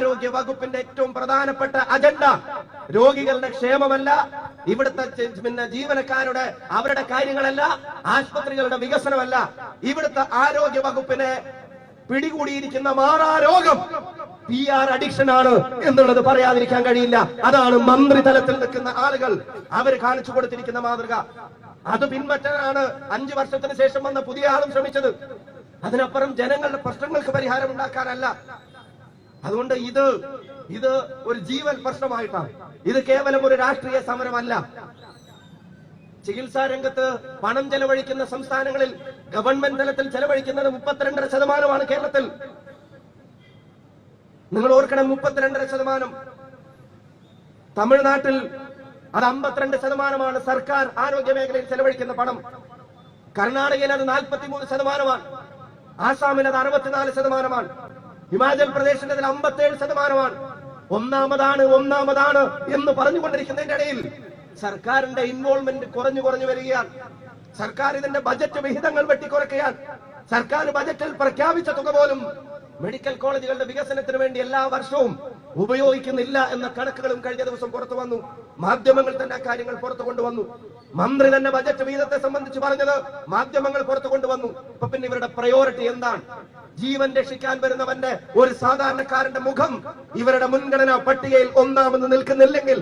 ആരോഗ്യ വകുപ്പിന്റെ ഏറ്റവും പ്രധാനപ്പെട്ട അജണ്ട രോഗികളുടെ ക്ഷേമമല്ല ഇവിടുത്തെ പിന്നെ ജീവനക്കാരുടെ അവരുടെ കാര്യങ്ങളല്ല ആശുപത്രികളുടെ വികസനമല്ല. ഇവിടുത്തെ ആരോഗ്യ വകുപ്പിനെ പിടികൂടിയിരിക്കുന്ന മാറാ രോഗം പി ആർ അഡിക്ഷൻ ആണ് എന്നുള്ളത് പറയാതിരിക്കാൻ കഴിയില്ല. അതാണ് മന്ത്രി തലത്തിൽ നിൽക്കുന്ന ആളുകൾ. അവർ കാണിച്ചു കൊടുത്തിരിക്കുന്ന മാതൃക. അത് പിൻപറ്റാനാണ് അഞ്ചു വർഷത്തിന് ശേഷം വന്ന പുതിയ ആളും ശ്രമിച്ചത്. അതിനപ്പുറം ജനങ്ങളുടെ പ്രശ്നങ്ങൾക്ക് പരിഹാരം ഉണ്ടാക്കാനല്ല. അതുകൊണ്ട് ഇത് ഇത് ഒരു ജീവൻ പ്രശ്നമായിട്ടാണ്. ഇത് കേവലം ഒരു രാഷ്ട്രീയ സമരമല്ല. ചികിത്സാ രംഗത്ത് പണം ചെലവഴിക്കുന്ന സംസ്ഥാനങ്ങളിൽ ഗവൺമെന്റ് തലത്തിൽ ചെലവഴിക്കുന്നത് മുപ്പത്തിരണ്ടര ശതമാനമാണ് കേരളത്തിൽ. നിങ്ങൾ ഓർക്കണം മുപ്പത്തിരണ്ടര ശതമാനം. തമിഴ്നാട്ടിൽ അത് അമ്പത്തിരണ്ട് ശതമാനമാണ് സർക്കാർ ആരോഗ്യ മേഖലയിൽ ചെലവഴിക്കുന്ന പണം. കർണാടകയിൽ അത് നാൽപ്പത്തിമൂന്ന് ശതമാനമാണ്. ആസാമിൽ അത് അറുപത്തിനാല് ശതമാനമാണ്. ഹിമാചൽ പ്രദേശിന്റെ അതിൽ അമ്പത്തേഴ് ശതമാനമാണ്. ഒന്നാമതാണ് ഒന്നാമതാണ് എന്ന് പറഞ്ഞുകൊണ്ടിരിക്കുന്നതിന്റെ ഇടയിൽ സർക്കാരിന്റെ ഇൻവോൾവ്മെന്റ് കുറഞ്ഞു കുറഞ്ഞു വരികയാണ്. സർക്കാർ ഇതിന്റെ ബജറ്റ് വിഹിതങ്ങൾ വെട്ടിക്കുറയ്ക്കുകയാണ്. സർക്കാർ ബജറ്റിൽ പ്രഖ്യാപിച്ച തുക പോലും മെഡിക്കൽ കോളേജുകളുടെ വികസനത്തിന് വേണ്ടി എല്ലാ വർഷവും ഉപയോഗിക്കുന്നില്ല എന്ന കണക്കുകളും കഴിഞ്ഞ ദിവസം പുറത്തു വന്നു. മാധ്യമങ്ങൾ തന്നെ കാര്യങ്ങൾ പുറത്തു കൊണ്ടുവന്നു. മന്ത്രി തന്നെ ബജറ്റ് വീതത്തെ സംബന്ധിച്ച് പറഞ്ഞത് മാധ്യമങ്ങൾ പുറത്തു കൊണ്ടുവന്നു. ഇപ്പൊ പിന്നെ ഇവരുടെ പ്രയോറിറ്റി എന്താണ്? ജീവൻ രക്ഷിക്കാൻ വരുന്നവന്റെ ഒരു സാധാരണക്കാരന്റെ മുഖം ഇവരുടെ മുൻഗണനാ പട്ടികയിൽ ഒന്നാമെന്ന് നിൽക്കുന്നില്ലെങ്കിൽ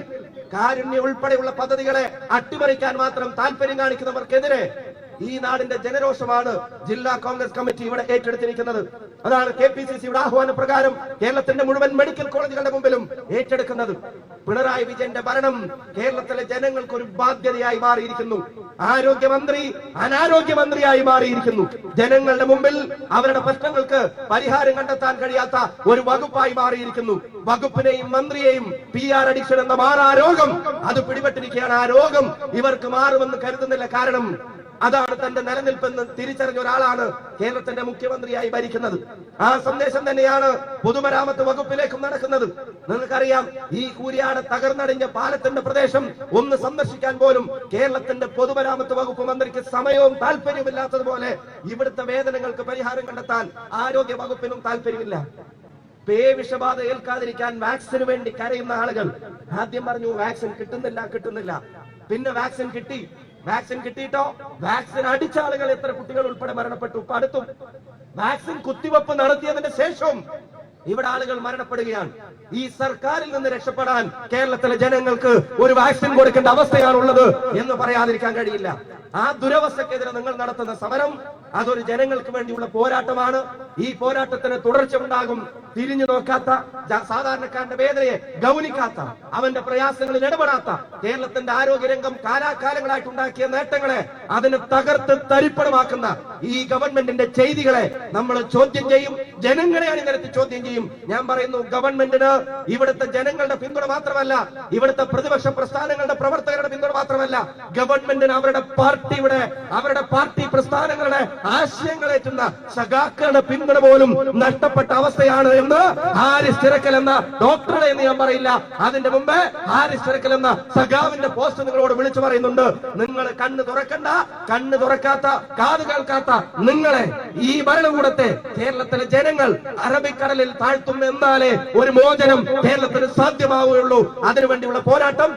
കാരുണ്യ ഉൾപ്പെടെയുള്ള പദ്ധതികളെ അട്ടിമറിക്കാൻ മാത്രം താല്പര്യം കാണിക്കുന്നവർക്കെതിരെ ഈ നാടിന്റെ ജനരോഷമാണ് ജില്ലാ കോൺഗ്രസ് കമ്മിറ്റി ഇവിടെ ഏറ്റെടുത്തിരിക്കുന്നത്. അതാണ് കെ പി സി സിയുടെ ആഹ്വാന പ്രകാരം കേരളത്തിന്റെ മുഴുവൻ മെഡിക്കൽ കോളേജുകളുടെ മുമ്പിലും ഏറ്റെടുക്കുന്നത്. പിണറായി വിജയന്റെ ഭരണം കേരളത്തിലെ ജനങ്ങൾക്ക് ഒരു ബാധ്യതയായി മാറിയിരിക്കുന്നു. ആരോഗ്യമന്ത്രി അനാരോഗ്യമന്ത്രിയായി മാറിയിരിക്കുന്നു. ജനങ്ങളുടെ മുമ്പിൽ അവരുടെ പ്രശ്നങ്ങൾക്ക് പരിഹാരം കണ്ടെത്താൻ കഴിയാത്ത ഒരു വകുപ്പായി മാറിയിരിക്കുന്നു. വകുപ്പിനെയും മന്ത്രിയെയും പി ആർ അഡിക്ഷൻ എന്ന മാറാ രോഗം അത് പിടിപെട്ടിരിക്കുകയാണ്. ആ രോഗം ഇവർക്ക് മാറുമെന്ന് കരുതുന്നില്ല. കാരണം അതാണ് തന്റെ നിലനിൽപ്പെന്ന് തിരിച്ചറിഞ്ഞ ഒരാളാണ് കേരളത്തിന്റെ മുഖ്യമന്ത്രിയായി ഭരിക്കുന്നത്. ആ സന്ദേശം തന്നെയാണ് പൊതുമരാമത്ത് വകുപ്പിലേക്കും നടക്കുന്നത്. നിങ്ങൾക്കറിയാം ഈ കൂരിയാട് തകർന്നടിഞ്ഞ പാലത്തിന്റെ പ്രദേശം ഒന്ന് സന്ദർശിക്കാൻ പോലും കേരളത്തിന്റെ പൊതുമരാമത്ത് വകുപ്പ് മന്ത്രിക്ക് സമയവും താല്പര്യമില്ലാത്തതുപോലെ ഇവിടുത്തെ വേദനകൾക്ക് പരിഹാരം കണ്ടെത്താൻ ആരോഗ്യ വകുപ്പിനും താല്പര്യമില്ല പേ വിഷബാധ ഏൽക്കാതിരിക്കാൻ വാക്സിന് വേണ്ടി കരയുന്ന ആളുകൾ ആദ്യം പറഞ്ഞു വാക്സിൻ കിട്ടുന്നില്ല കിട്ടുന്നില്ല. പിന്നെ വാക്സിൻ കിട്ടി. വാക്സിൻ കിട്ടിയിട്ടോ? വാക്സിൻ അടിച്ച ആളുകൾ എത്ര കുട്ടികൾ ഉൾപ്പെടെ മരണപ്പെട്ടു? ഇപ്പൊ അടുത്തും വാക്സിൻ കുത്തിവെപ്പ് നടത്തിയതിന്റെ ശേഷവും ഇവിടെ ആളുകൾ മരണപ്പെടുകയാണ്. ഈ സർക്കാരിൽ നിന്ന് രക്ഷപ്പെടാൻ കേരളത്തിലെ ജനങ്ങൾക്ക് ഒരു വാക്സിൻ കൊടുക്കേണ്ട അവസ്ഥയാണുള്ളത് എന്ന് പറയാതിരിക്കാൻ കഴിയില്ല. ആ ദുരവസ്ഥക്കെതിരെ നിങ്ങൾ നടത്തുന്ന സമരം അതൊരു ജനങ്ങൾക്ക് വേണ്ടിയുള്ള പോരാട്ടമാണ്. ഈ പോരാട്ടത്തിന് തുടർച്ച ഉണ്ടാകും തിരിഞ്ഞു നോക്കാത്ത സാധാരണക്കാരന്റെ വേദനയെ ഗൗനിക്കാത്ത അവന്റെ പ്രയാസങ്ങളിൽ ഇടപെടാത്ത കേരളത്തിന്റെ ആരോഗ്യരംഗം കാലാകാലങ്ങളായിട്ട് ഉണ്ടാക്കിയ നേട്ടങ്ങളെ അതിന് തകർത്ത് തരിപ്പണമാക്കുന്ന ഈ ഗവൺമെന്റിന്റെ ചെയ്തികളെ നമ്മൾ ചോദ്യം ചെയ്യും ജനങ്ങളെ അണിനിരത്തി ചോദ്യം ചെയ്യും. ഞാൻ പറയുന്നു ഗവൺമെന്റിന് ഇവിടുത്തെ ജനങ്ങളുടെ പിന്തുണ മാത്രമല്ല ഇവിടുത്തെ പ്രതിപക്ഷ പ്രസ്ഥാനങ്ങളുടെ പ്രവർത്തകരുടെ പിന്തുണ മാത്രമല്ല ഗവൺമെന്റിന് അവരുടെ പാർട്ടിയുടെ അവരുടെ പാർട്ടി പ്രസ്ഥാനങ്ങളുടെ ആശയങ്ങളേറ്റുന്ന സഖാക്കളുടെ പിന്തുണ പോലും നഷ്ടപ്പെട്ട അവസ്ഥയാണ് എന്ന് ഹാരിസ് ചിറക്കൽ എന്ന ഡോക്ടറെ എന്ന് ഞാൻ പറയില്ല. അതിന്റെ മുമ്പേ ഹാരിസ് ചിറക്കൽ എന്ന സഖാവിന്റെ പോസ്റ്റ് നിങ്ങളോട് വിളിച്ചു പറയുന്നുണ്ട്. നിങ്ങൾ കണ്ണ് തുറക്കണ്ട കണ്ണ് തുറക്കാത്ത കാത് കേൾക്കാത്ത നിങ്ങളെ ഈ ഭരണകൂടത്തെ കേരളത്തിലെ ജനങ്ങൾ അറബിക്കടലിൽ താഴ്ത്തും എന്നാലേ ഒരു മോചനം കേരളത്തിന് സാധ്യമാവുകയുള്ളൂ. അതിനുവേണ്ടിയുള്ള പോരാട്ടം